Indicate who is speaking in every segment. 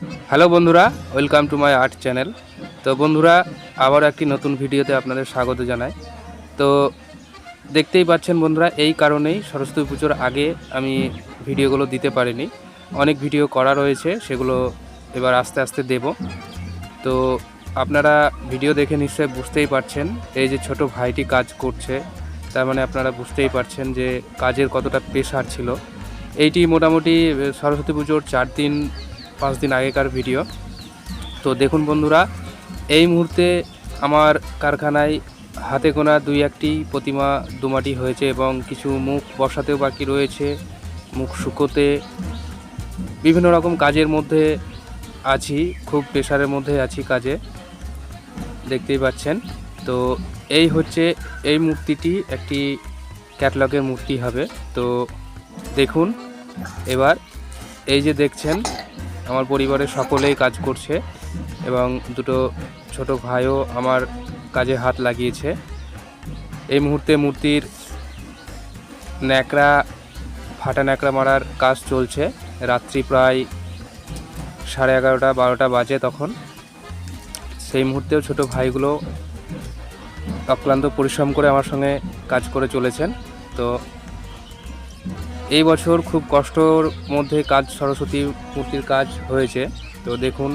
Speaker 1: Hello বন্ধুরা, welcome to my art channel. তো বন্ধুরা আবার একটি নতুন ভিডিওতে আপনাদের স্বাগত জানাই। তো দেখতেই পাচ্ছেন বন্ধুরা, এই কারণেই সরস্বতী পুজোর আগে আমি ভিডিওগুলো দিতে পারিনি। অনেক ভিডিও করা রয়েছে, সেগুলো এবার আস্তে আস্তে দেব। তো আপনারা ভিডিও দেখে নিশ্চয়ই বুঝতেই পারছেন, এই যে ছোট ভাইটি কাজ করছে, তার মানে আপনারা বুঝতেই পারছেন যে কাজের কতটা প্রেশার ছিল। এইটি মোটামুটি সরস্বতী পুজোর চার দিন পাঁচ দিন আগেকার ভিডিও। তো দেখুন বন্ধুরা, এই মুহূর্তে আমার কারখানায় হাতে গোনা দুই একটি প্রতিমা, দুমাটি হয়েছে এবং কিছু মুখ বসাতেও বাকি রয়েছে, মুখ শুকোতে। বিভিন্ন রকম কাজের মধ্যে আছি, খুব প্রেশারের মধ্যে আছি কাজে, দেখতেই পাচ্ছেন। তো এই হচ্ছে, এই মূর্তিটি একটি ক্যাটলগের মূর্তি হবে। তো দেখুন, এবার এই যে দেখছেন আমার পরিবারের সকলেই কাজ করছে এবং দুটো ছোট ভাইও আমার কাজে হাত লাগিয়েছে। এই মুহূর্তে মূর্তির ন্যাকড়া, ফাটা ন্যাকড়া মারার কাজ চলছে। রাত্রি প্রায় সাড়ে এগারোটা, বারোটা বাজে তখন। সেই মুহূর্তেও ছোট ভাইগুলো অক্লান্ত পরিশ্রম করে আমার সঙ্গে কাজ করে চলেছেন। তো এই বছর খুব কষ্টর মধ্যে কাজ সরস্বতী মূর্তির কাজ হয়েছে। তো দেখুন,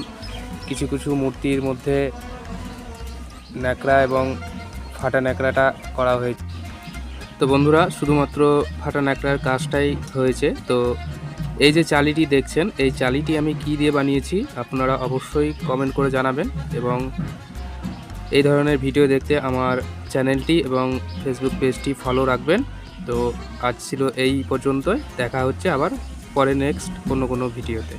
Speaker 1: কিছু কিছু মূর্তির মধ্যে ন্যাকড়া এবং ফাটা ন্যাকড়াটা করা হয়েছে তো বন্ধুরা, শুধুমাত্র ফাটা ন্যাকড়ার কাজটাই হয়েছে। তো এই যে চালিটি দেখছেন, এই চালিটি আমি কি দিয়ে বানিয়েছি আপনারা অবশ্যই কমেন্ট করে জানাবেন এবং এই ধরনের ভিডিও দেখতে আমার চ্যানেলটি এবং ফেসবুক পেজটি ফলো রাখবেন। তো আজ ছিল এই পর্যন্তই। দেখা হচ্ছে আবার পরে নেক্সট কোনো কোনো ভিডিওতে।